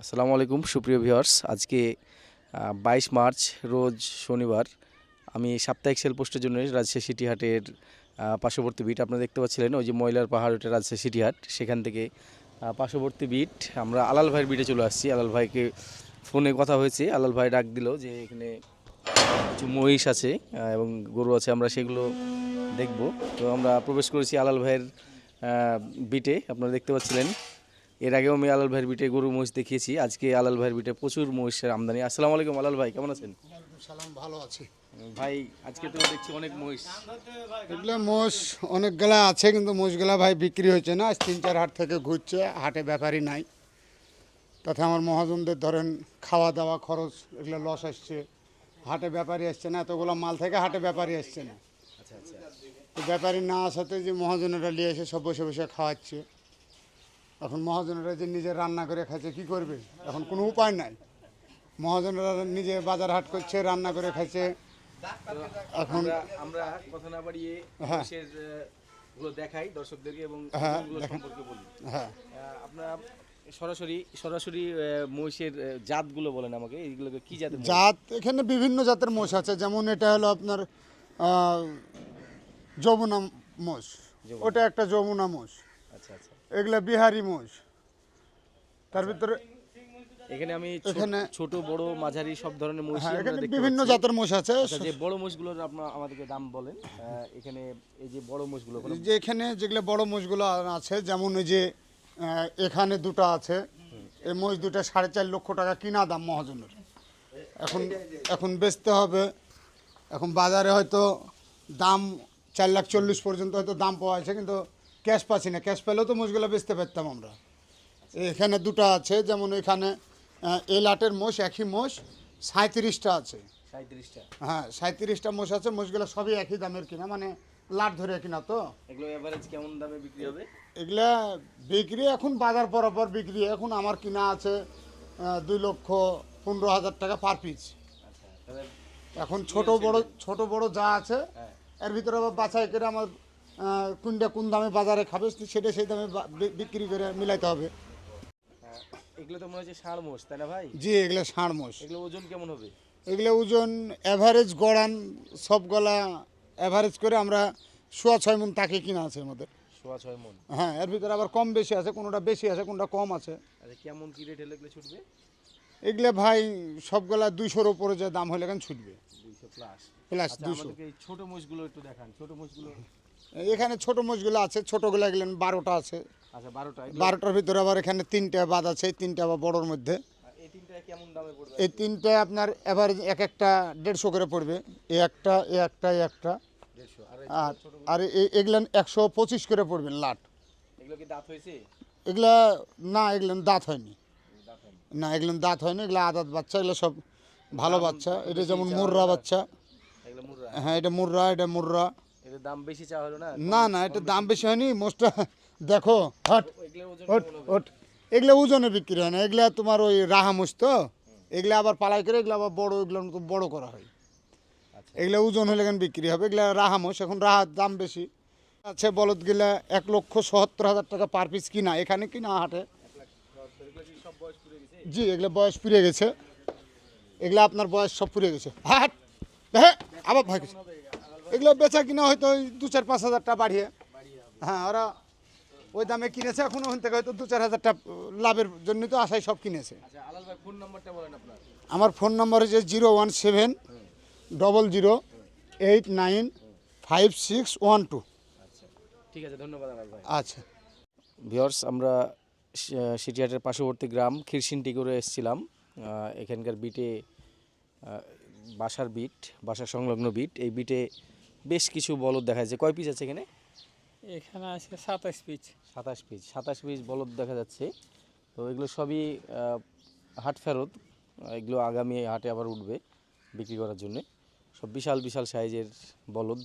আসসালামু আলাইকুম, সুপ্রিয় ভিউয়ার্স। আজকে বাইশ মার্চ, রোজ শনিবার। আমি সাপ্তাহিক সেল পোস্টের জন্য রাজশাহী সিটি হাটের পার্শ্ববর্তী বিট আপনারা দেখতে পাচ্ছিলেন, ওই যে ময়লার পাহাড় ওটা রাজশাহী সিটি হাট। সেখান থেকে পার্শ্ববর্তী বিট, আমরা আলাল ভাইয়ের বিটে চলে আসছি। আলাল ভাইকে ফোনে কথা হয়েছে। আলাল ভাই ডাক দিল যে এখানে কিছু মহিষ আছে এবং গরু আছে, আমরা সেগুলো দেখব। তো আমরা প্রবেশ করেছি আলাল ভাইয়ের বিটে, আপনারা দেখতে পাচ্ছিলেন। এর আগেও আমি আলাল ভাইয়ের বিটে গরু মহিষ দেখিয়েছি। আজকে আলাল ভাইয়ের বিটে প্রচুর মহিষের আমদানি। আসসালামু আলাইকুম আলাল ভাই কেমন আছেন? সালাম ভালো আছি। ভাই আজকে তো দেখছি অনেক মহিষ। এগুলো মোষ অনেকগুলা আছে কিন্তু মোষগুলা ভাই বিক্রি হয়েছে না। আজ তিন চার হাট থেকে ঘুরছে হাটে ব্যাপারই নাই। তাতে আমার মহাজনদের ধরেন খাওয়া দাওয়া খরচ এগুলো লস আসছে। হাটে ব্যাপারী আসছে না এতগুলো মাল থেকে হাটে ব্যাপারী আসছে না। আচ্ছা আচ্ছা। তো ব্যাপারী না আসাতে যে মহাজনেরা নিয়ে এসে সব বসে বসে খাওয়াচ্ছে। এখন মহাজনেরা যে নিজে রান্না করে খাইছে কি করবে? এখন কোনো উপায় নাই। মহাজনেরা নিজে বাজার হাট করছে রান্না করে খাইছে। এখন আমরা কথা না বাড়িয়ে হ্যাঁ। গুলো দেখাই দর্শকদেরকে এবং হ্যাঁ, সম্পর্কে বলি। হ্যাঁ। আপনারা সরাসরি সরাসরি মহিষের জাতগুলো বলেন আমাকে। এইগুলোকে কি জাতের জাত এখানে বিভিন্ন জাতের মোষ আছে। যেমন এটা হলো আপনার যমুনা মোষ ওটা একটা যমুনা মোষ আচ্ছা আচ্ছা। এগুলা বিহারি মোষ। তার ভিতরে এখানে আমি এখানে- ছোট বড় মাঝারি সব ধরনের মহিষ হ্যাঁ এখানে বিভিন্ন জাতের মোষ আছে। আচ্ছা যে বড় মোষগুলোর আপনার আমাদেরকে দাম বলেন। এখানে এই যে বড় মোষগুলো যে এখানে যেগুলো বড় মোষগুলো আছে যেমন ওই যে এখানে দুটো আছে। এই মোষ দুটো সাড়ে চার লক্ষ টাকা কিনা দাম মহাজনের। এখন এখন বেচতে হবে। এখন বাজারে হয়তো দাম চার লাখ চল্লিশ পর্যন্ত হয়তো দাম পাওয়া আছে কিন্তু ক্যাশ পাচ্ছি না। ক্যাশ পেলেও তো মোষগুলো বেচতে পারতাম আমরা। এখানে দুটো আছে যেমন এখানে এই লাটের মোষ একই মোষ সাঁত্রিশটা আছে। হ্যাঁ সাঁত্রিশটা মোষ আছে মোষগুলো সবই একই দামের কিনা মানে লাট ধরে কিনা তো। এগুলো এভারেজ কেমন দামে বিক্রি হবে? এগুলা বিক্রি এখন বাজার বরাবর বিক্রি এখন আমার কিনা আছে দুই লক্ষ পনেরো হাজার টাকা পার পিস আচ্ছা এখন ছোট বড় ছোট বড় যা আছে হ্যাঁ। এর ভিতরে আবার বাছাই করে আমার কোনটা কোন দামে বাজারে খাবে সেটা সেই দামে বিক্রি করে মিলাইতে হবে। এগুলো তো মনে হচ্ছে ষাঁড় মোষ তাই না ভাই? জি এগুলো ষাঁড় মোষ। এগুলো ওজন কেমন হবে? এগুলো ওজন অ্যাভারেজ গড়ান সব গলা অ্যাভারেজ করে আমরা সোয়া ছয় মন তাকে কিনা আছে আমাদের সোয়া ছয় মন হ্যাঁ এর ভিতরে আবার কম বেশি আছে কোনোটা বেশি আছে কোনোটা কম আছে। আচ্ছা কেমন কি রেট হলে এগুলো ছুটবে? এগুলো ভাই সবগুলা দুইশোর উপরে যে দাম হলে কেন ছুটবে? দুইশো প্লাস প্লাস আচ্ছা দুশো আমাদেরকে এই ছোট মোষগুলো একটু দেখান ছোট মোষগুলো এখানে ছোট মোষগুলো আছে ছোটোগুলো এগুলো বারোটা আছে। আচ্ছা বারোটা। বারোটার ভিতরে আবার এখানে তিনটা বাদ আছে তিনটা আবার বড়োর মধ্যে। এই তিনটা আপনার এভারেজ এক একটা দেড়শো করে পড়বে। এ একটা এ একটা একটা। আর আর আর এই- এগুলো একশো পঁচিশ করে পড়বে লাট। এগুলো না এগুলো দাঁত হয়নি। না এগুলো দাঁত হয়নি এগুলো আদাত বাচ্চা এগুলো সব ভালো বাচ্চা। এটা যেমন মুর্রা বাচ্চা। হ্যাঁ এটা মুর্রা এটা মুর্রা। দাম বেশি চাওয়া হলো না? না না এটা দাম বেশি। হয়নি মোষটা দেখো হট ওট ওট এগুলো ওজনে বিক্রি হয় না এগুলা তোমার ওই রাহা মোষ তো। এগুলা আবার পালাই করে এগুলো আবার বড় এগুলো বড় করা হয়। আচ্ছা। এগুলো ওজন হলে কেন বিক্রি হবে? এগুলা রাহা মোষ এখন রাহার দাম বেশি। আছে বলদ গেলে এক লক্ষ সত্তর হাজার টাকা পার পিস কিনা এখানে কিনা হাটে। জি এগুলো বয়স পুড়ে গেছে। এগুলো আপনার বয়স সব পুড়ে গেছে। হাট হ্যাঁ আবার ভয় গেছে এগুলো বেচা কিনা হয়তো ওই দু চার পাঁচ হাজার টাকা বাড়িয়ে। হ্যাঁ ওরা ওই দামে কিনেছে এখন ওখান থেকে হয়তো দু চার হাজার টাকা লাভের জন্য তো আশায় সব কিনেছে। আচ্ছা আলাল ভাই ফোন নাম্বারটা বলেন আপনার। আমার ফোন নম্বর হচ্ছে zero one seven double zero eight nine five six one two. আচ্ছা ঠিক আছে ধন্যবাদ আচ্ছা। ভিওর্স আমরা সিটিহাটের পার্শ্ববর্তী গ্রাম খিরসিনটি করে এসেছিলাম। এখানকার বিটে বাসার বিট বাসা সংলগ্ন বিট। এই বিটে বেশ কিছু বলদ দেখা যাচ্ছে। কয় পিস আছে এখানে? এখানে আছে সাতাশ পিচ সাতাশ পিস সাতাশ পিস বলদ দেখা যাচ্ছে। তো এগুলো সবই হাট ফেরত। এগুলো আগামী হাটে আবার উঠবে বিক্রি করার জন্য। সব বিশাল বিশাল সাইজের বলদ।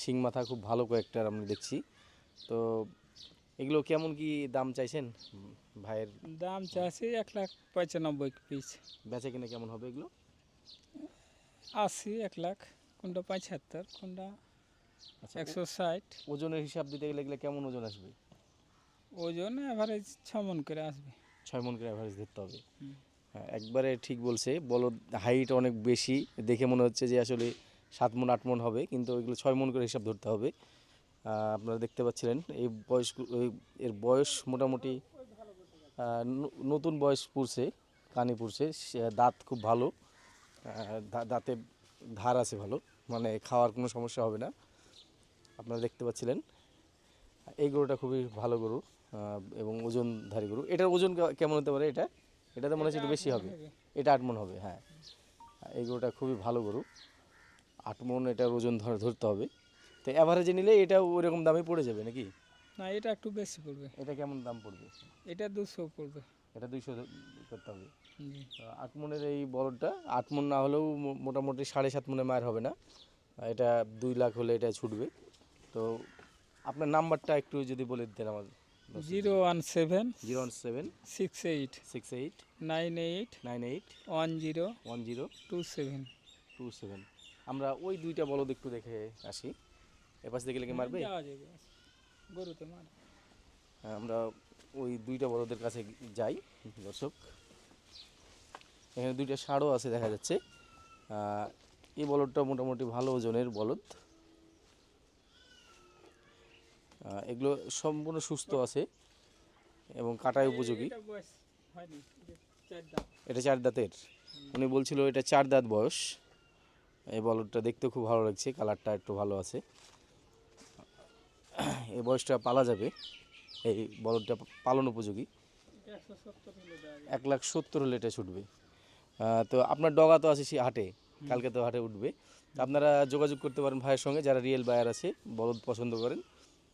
শিং মাথা খুব ভালো কয়েকটার আমরা দেখছি। তো এগুলো কেমন কি দাম চাইছেন ভাইয়ের? দাম চাষি এক লাখ পঁচানব্বই পিস বেচা কিনে কেমন হবে এগুলো? আশি এক লাখ। কোনটা পঁচাত্তর কোনটা আচ্ছা একশো ষাট। ওজনের হিসাব দিতে গেলে এগুলো কেমন ওজন আসবে? ওজন এভারেজ ছ মন করে আসবে। ছয় মন করে অ্যাভারেজ ধরতে হবে। হ্যাঁ একবারে ঠিক বলছে বলদ হাইট অনেক বেশি দেখে মনে হচ্ছে যে আসলে সাত মন আট মন হবে কিন্তু ওইগুলো ছয় মন করে হিসাব ধরতে হবে। আপনারা দেখতে পাচ্ছিলেন এই বয়স এর বয়স মোটামুটি নতুন বয়স পুড়ছে কানি পুড়ছে দাঁত খুব ভালো দাঁতে ধার আছে ভালো মানে খাওয়ার কোনো সমস্যা হবে না। আপনারা দেখতে পাচ্ছিলেন এই গরুটা খুবই ভালো গরু এবং ওজনধারী গরু। এটার ওজন কেমন হতে পারে এটা? এটাতে মনে হচ্ছে একটু বেশি হবে। এটা আট মন হবে হ্যাঁ। এই গরুটা খুবই ভালো গরু। আট মন এটার ওজন ধর- ধরতে হবে। তো অ্যাভারেজে নিলে এটা ওইরকম দামে পড়ে যাবে নাকি? না এটা একটু বেশি পড়বে। এটা কেমন দাম পড়বে? এটা দুশো পড়বে। এটা দুইশো করতে হবে। আট মনের এই বড়টা আট মন না হলেও মোটামুটি সাড়ে সাত মনে মায়ের হবে না। এটা দুই লাখ হলে এটা ছুটবে। তো আপনার নাম্বারটা একটু যদি বলে দিতেন আমার zero one seven zero one seven six eight six eight nine eight nine eight one zero one zero two seven two seven. আমরা ওই দুইটা বলদ একটু দেখে আসি। এপাশ থেকে লেগে মারবে? গরুতে মার। আমরা ওই দুইটা বলদের কাছে যাই দর্শক। এখানে দুইটা ষাঁড়ও আছে দেখা যাচ্ছে। এই বলদটা মোটামুটি ভালো ওজনের বলদ। এগুলো সম্পূর্ণ সুস্থ আছে এবং কাটায় উপযোগী। এটা চার দাঁতের। উনি বলছিল এটা চার দাঁত বয়স। এই বলদটা দেখতে খুব ভালো লাগছে কালারটা একটু ভালো আছে। এই বয়সটা পালা যাবে। এই বলদটা পালন উপযোগী। এক লাখ সত্তর হলে এটা ছুটবে। তো আপনার ডগা তো আছে সে হাটে, কালকে তো হাটে উঠবে। আপনারা যোগাযোগ করতে পারেন ভাইয়ের সঙ্গে, যারা রিয়েল বায়ার আছে, বলদ পছন্দ করেন,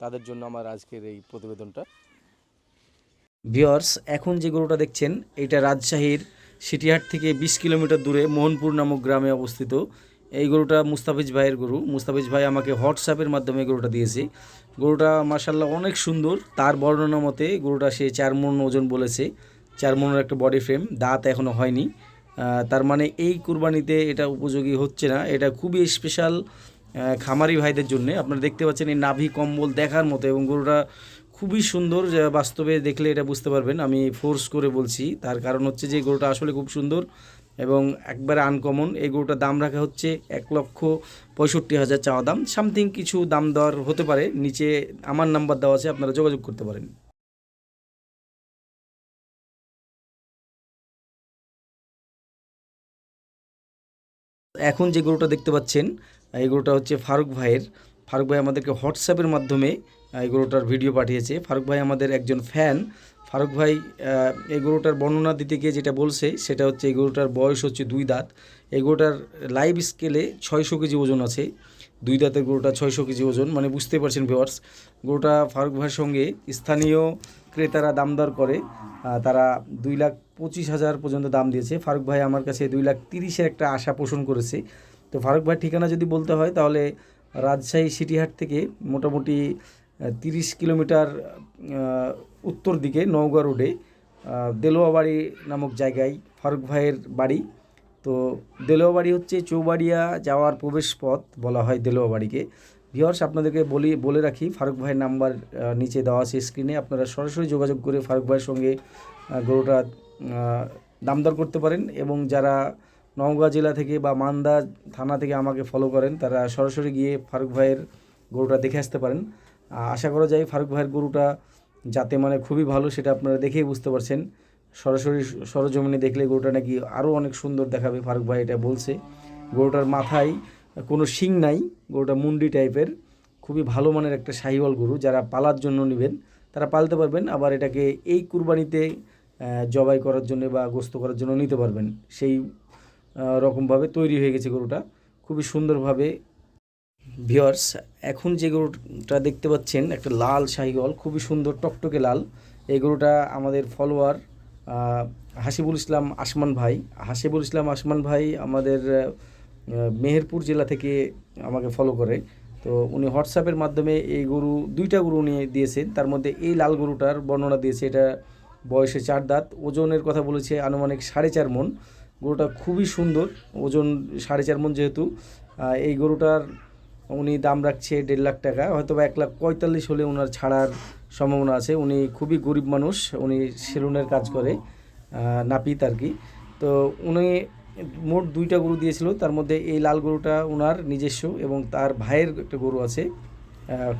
তাদের জন্য আমার আজকের এই প্রতিবেদনটা। ভিওর্স এখন যে গরুটা দেখছেন, এটা রাজশাহীর সিটিহাট থেকে বিশ কিলোমিটার দূরে মোহনপুর নামক গ্রামে অবস্থিত। এই গরুটা মুস্তাফিজ ভাইয়ের গরু। মুস্তাফিজ ভাই আমাকে হোয়াটসঅ্যাপের মাধ্যমে গরুটা দিয়েছে। গরুটা মার্শাল্লাহ অনেক সুন্দর। তার বর্ণনা মতে গরুটা সে চার মন ওজন বলেছে। চার মনের একটা বডি ফ্রেম দাঁত এখনও হয়নি। তার মানে এই কুরবানিতে এটা উপযোগী হচ্ছে না। এটা খুবই স্পেশাল খামারি ভাইদের জন্য। আপনারা দেখতে পাচ্ছেন এই নাভি কম্বল দেখার মতো এবং গরুটা খুবই সুন্দর। বাস্তবে দেখলে এটা বুঝতে পারবেন। আমি ফোর্স করে বলছি। তার কারণ হচ্ছে যে গরুটা আসলে খুব সুন্দর। এবং একবারে আনকমন এই গরুটার দাম রাখা হচ্ছে এক লক্ষ পঁয়ষট্টি হাজার চাওয়া দাম। সামথিং কিছু দাম দেওয়ার হতে পারে, নিচে আমার নাম্বার দেওয়া আছে, আপনারা যোগাযোগ করতে পারেন। এখন যে গরুটা দেখতে পাচ্ছেন, এই গরুটা হচ্ছে ফারুক ভাইয়ের। ফারুক ভাই আমাদেরকে হোয়াটসঅ্যাপের মাধ্যমে এই গরুটার ভিডিও পাঠিয়েছে। ফারুক ভাই আমাদের একজন ফ্যান ফারুক ভাই এই গরুটার বর্ণনা দিতে গিয়ে যেটা বলছে, সেটা হচ্ছে এই গরুটার বয়স হচ্ছে দুই দাঁত। এই গরুটার লাইভ স্কেলে ছয়শো কেজি ওজন আছে। দুই দাঁতের গরুটা ছয়শো কেজি ওজন মানে বুঝতে পারছেন ভিওয়ার্স গরুটা ফারুক ভাইয়ের সঙ্গে স্থানীয় ক্রেতারা দাম দর করে তারা দুই লাখ পঁচিশ হাজার পর্যন্ত দাম দিয়েছে। ফারুক ভাই আমার কাছে দুই লাখ তিরিশের একটা আশা পোষণ করেছে। তো ফারুক ভাই, ঠিকানা যদি বলতে হয়, তাহলে রাজশাহী সিটিহাট থেকে মোটামুটি তিরিশ কিলোমিটার উত্তর দিকে নওগাঁ রোডে দেলোয়াবাড়ি নামক জায়গায় ফারুক ভাইয়ের বাড়ি। তো দেলোয়াবাড়ি হচ্ছে চৌবাড়িয়া যাওয়ার প্রবেশ পথ বলা হয় দেলোয়াবাড়িকে। ভিওর্স আপনাদেরকে বলি, বলে রাখি, ফারুক ভাইয়ের নাম্বার নিচে দেওয়া আছে স্ক্রিনে আপনারা সরাসরি যোগাযোগ করে ফারুক ভাইয়ের সঙ্গে গরুটা দামদর করতে পারেন এবং যারা নওগাঁ জেলা থেকে বা মান্দা থানা থেকে আমাকে ফলো করেন, তারা সরাসরি গিয়ে ফারুক ভাইয়ের গরুটা দেখে আসতে পারেন। আশা করা যায় ফারুক ভাইয়ের গরুটা যাতে মানে খুবই ভালো সেটা আপনারা দেখেই বুঝতে পারছেন। সরাসরি সরজমিনে দেখলে গরুটা নাকি আরও অনেক সুন্দর দেখাবে, ফারুক ভাই এটা বলছে। গরুটার মাথায় কোনো শিং নাই, গরুটা মুন্ডি টাইপের। খুবই ভালো মানের একটা শাহিওয়াল গরু, যারা পালার জন্য নেবেন তারা পালতে পারবেন, আবার এটাকে এই কুরবানিতে জবাই করার জন্য বা গোস্ত করার জন্য নিতে পারবেন। সেই রকমভাবে তৈরি হয়ে গেছে গরুটা। খুবই সুন্দরভাবে ভিওর্স এখন যে গরুটা দেখতে পাচ্ছেন, একটা লাল শাহিওয়াল, খুবই সুন্দর, টকটকে লাল। এই গরুটা আমাদের ফলোয়ার হাসিবুল ইসলাম আসমান ভাই। হাসিবুল ইসলাম আসমান ভাই আমাদের মেহেরপুর জেলা থেকে আমাকে ফলো করে। তো উনি হোয়াটসঅ্যাপের মাধ্যমে এই গরু, দুইটা গরু নিয়ে দিয়েছেন। তার মধ্যে এই লাল গরুটার বর্ণনা দিয়েছে, এটা বয়সে চার দাঁত, ওজনের কথা বলেছে আনুমানিক সাড়ে চার মন। গরুটা খুবই সুন্দর, ওজন সাড়ে চার মন যেহেতু। এই গরুটার উনি দাম রাখছে দেড় লাখ টাকা হয়তো বা এক লাখ পঁয়তাল্লিশ হলে ওনার ছাড়ার সম্ভাবনা আছে। উনি খুবই গরিব মানুষ, উনি সেলুনের কাজ করে নাপিত আর কি। তো উনি মোট দুইটা গরু দিয়েছিল, তার মধ্যে এই লাল গরুটা ওনার নিজস্ব এবং তার ভাইয়ের একটা গরু আছে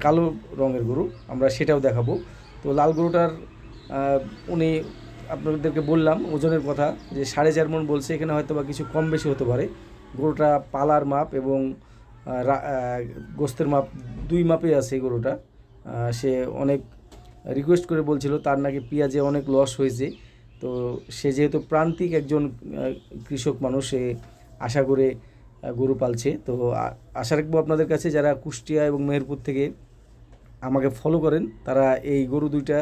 কালো রঙের গরু, আমরা সেটাও দেখাবো। তো লাল গরুটার উনি আপনাদেরকে বললাম ওজনের কথা যে সাড়ে চার মন বলছে, এখানে হয়তো বা কিছু কম বেশি হতে পারে। গরুটা পালার মাপ এবং গোস্তের মাপ, দুই মাপে আছে গরুটা। সে অনেক রিকোয়েস্ট করে বলছিল, তার নাকি পেঁয়াজে অনেক লস হয়েছে। তো সে যেহেতু প্রান্তিক একজন কৃষক মানুষ, সে আশা করে গরু পালছে। তো আশা রাখব আপনাদের কাছে যারা কুষ্টিয়া এবং মেহেরপুর থেকে আমাকে ফলো করেন, তারা এই গরু দুইটা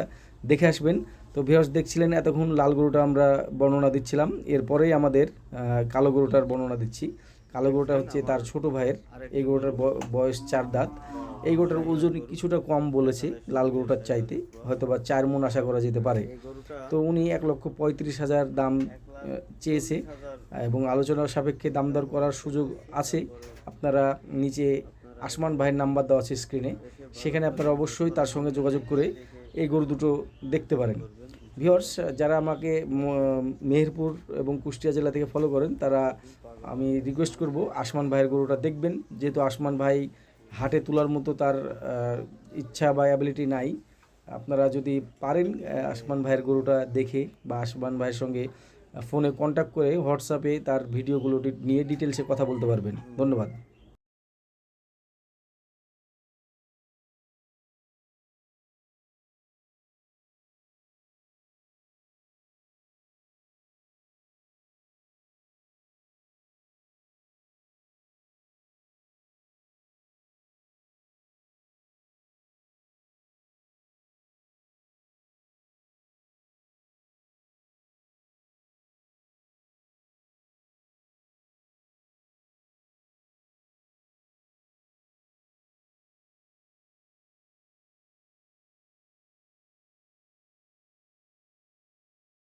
দেখে আসবেন। তো ভিউয়ার্স দেখছিলেন, এতক্ষণ লাল গরুটা আমরা বর্ণনা দিচ্ছিলাম। এরপরেই আমাদের কালো গরুটার বর্ণনা দিচ্ছি। কালো গরুটা হচ্ছে তার ছোট ভাইয়ের। এই গরুটার বয়স চার দাঁত। এই গরুটার ওজন কিছুটা কম বলেছে লাল গরুটার চাইতে। হয়তো বা চার মন আশা করা যেতে পারে। তো উনি এক লক্ষ পঁয়ত্রিশ হাজার দাম চেয়েছে। এবং আলোচনার সাপেক্ষে দাম দর করার সুযোগ আছে। আপনারা নিচে আসমান ভাইয়ের নাম্বার দেওয়া আছে স্ক্রিনে সেখানে আপনারা অবশ্যই তার সঙ্গে যোগাযোগ করে এই গরু দুটো দেখতে পারেন। ভিওর্স যারা আমাকে মেহেরপুর এবং কুষ্টিয়া জেলা থেকে ফলো করেন, তারা আমি রিকোয়েস্ট করব আসমান ভাইয়ের গরুটা দেখবেন। যেহেতু আসমান ভাই হাটে তোলার মতো তার ইচ্ছা বা অ্যাবিলিটি নাই। আপনারা যদি পারেন আসমান ভাইয়ের গরুটা দেখে বা আসমান ভাইয়ের সঙ্গে ফোনে কন্ট্যাক্ট করে হোয়াটসঅ্যাপে তার ভিডিওগুলো নিয়ে ডিটেলসে কথা বলতে পারবেন। ধন্যবাদ।